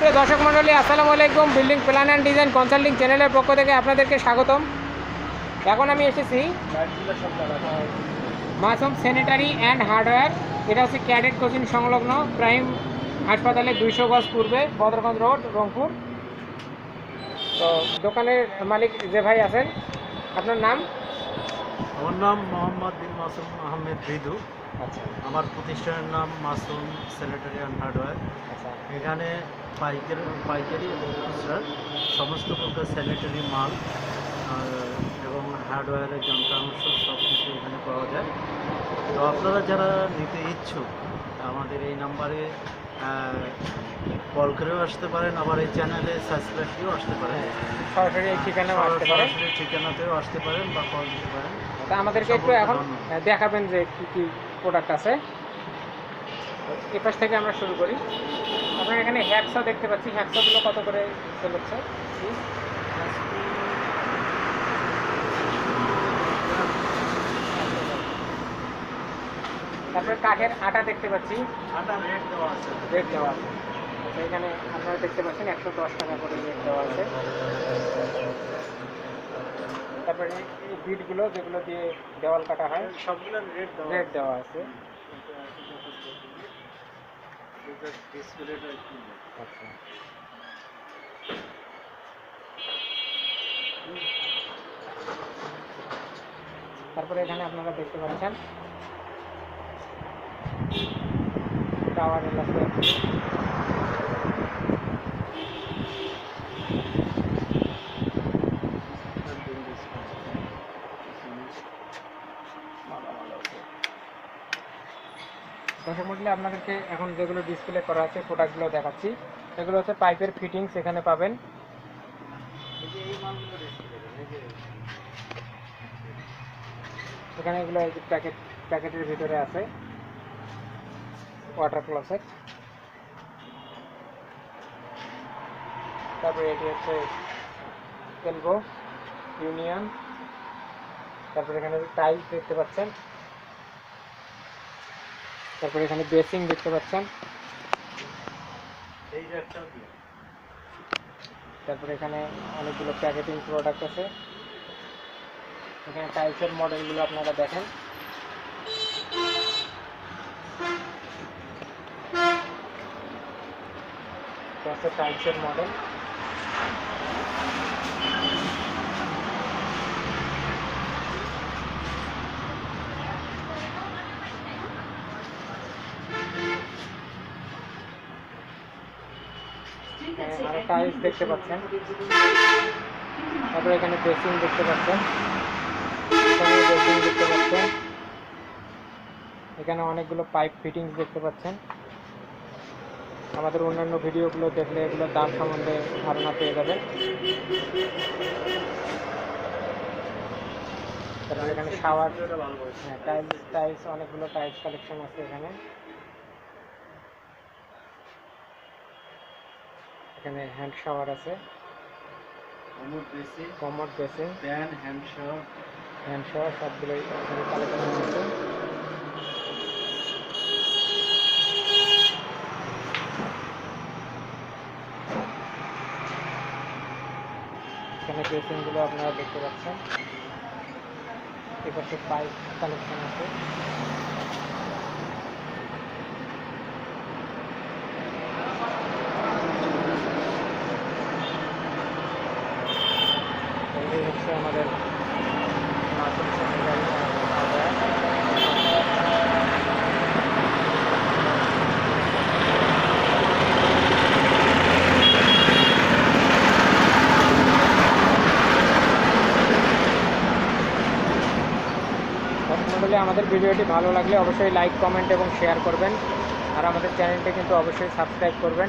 সুপ্রিয় দর্শক মণ্ডলী আসসালামু আলাইকুম। Building plan and design consulting চ্যানেলের পক্ষ থেকে আপনাদেরকে স্বাগতম। এখন আমি এসেছি মাসুম স্যানিটারি অ্যান্ড হার্ডওয়্যার। এটা হচ্ছে ক্যাডেট কোচিং সংলগ্ন প্রাইম হাসপাতালে দুইশো গজ পূর্বে বদরগঞ্জ রোড রংপুর। তো দোকানের মালিক যে ভাই আছেন আপনার নাম? আমার নাম মোহাম্মদ বিন মাসুম আহমেদ রিদু আচ্ছা। আমার প্রতিষ্ঠানের নাম মাসুম স্যানিটারি অ্যান্ড হার্ডওয়্যার। আচ্ছা। এখানে পাইকারি পাইকারি এবং খুচরা সমস্ত প্রকার স্যানিটারি মাল এবং হার্ডওয়্যারের যন্ত্রাংশ সব কিছু এখানে পাওয়া যায়। তো আপনারা যারা নিতে ইচ্ছুক আমাদের এই নাম্বারে কল করেও আসতে পারেন আবার এই চ্যানেলে সাবস্ক্রাইব করেও আসতে পারেন। সরাসরি এই ঠিকানাও আসতে পারে সরাসরি ঠিকানাতেও আসতে পারেন বা কল দিতে পারেন। তা আমাদেরকে একটু এখন দেখাবেন যে কী কী প্রোডাক্ট আছে। এ পাশ থেকে আমরা শুরু করি। আপনার এখানে হ্যাকসা দেখতে পাচ্ছি। হ্যাকসাগুলো কত করে সেল হচ্ছে? তারপরে কাঠের আটা দেখতে পাচ্ছি। আটা রেট দেওয়া আছে। রেট দেওয়া আছে। আচ্ছা এখানে আপনারা দেখতে পাচ্ছেন একশো দশ টাকা করে রেট দেওয়া আছে। তারপরে এই বিটগুলো যেগুলো দিয়ে দেওয়াল কাটা হয় সবগুলোর রেট দেওয়া রেট দেওয়া আছে। ডিসপ্লেটা একটু আচ্ছা। তারপরে এখানে আপনারা দেখতে পাচ্ছেন। টাওয়ার আছে মন্ডলী আপনাদেরকে এখন যেগুলো ডিসপ্লে করা আছে প্রোডাক্টগুলো দেখাচ্ছি। এগুলো হচ্ছে পাইপের ফিটিংস এখানে পাবেন। এখানে এগুলো প্যাকেট প্যাকেটের ভিতরে আছে। ওয়াটার ক্লসেট তারপরে এটি হচ্ছে এলবো ইউনিয়ন তারপরে এখানে টাইলস দেখতে পাচ্ছেন। তারপরে এখানে বেসিং দেখতে পাচ্ছেন। তারপরে এখানে অনেকগুলো প্যাকেটিং প্রোডাক্ট আছে। এখানে টাইলসের মডেলগুলো আপনারা দেখেন। টাইলসের মডেল আরও টাইলস দেখতে পাচ্ছেন। তারপরে এখানে বেসিন দেখতে পাচ্ছেন। বেসিন দেখতে পাচ্ছেন। এখানে অনেকগুলো পাইপ ফিটিংস দেখতে পাচ্ছেন। আমাদের অন্যান্য ভিডিওগুলো দেখলে এগুলোর দাম সম্বন্ধে ধারণা পেয়ে যাবেন। তারপরে এখানে বলছে হ্যাঁ টাইলস টাইলস অনেকগুলো টাইলস কালেকশন আছে এখানে। এখানে হ্যান্ড শাওয়ার আছে। অমর বেসি commode basin pan hand shower hand shower সবগুলোই এখানে কালেকশন আছে। এখানে বেসিনগুলো আপনারা দেখতে পাচ্ছেন। এপাশে পাইপ কালেকশন আছে এই হচ্ছে আমাদের আমাদের ভিডিওটি ভালো লাগলে অবশ্যই লাইক কমেন্ট এবং শেয়ার করবেন। আর আমাদের চ্যানেলটি কিন্তু অবশ্যই সাবস্ক্রাইব করবেন।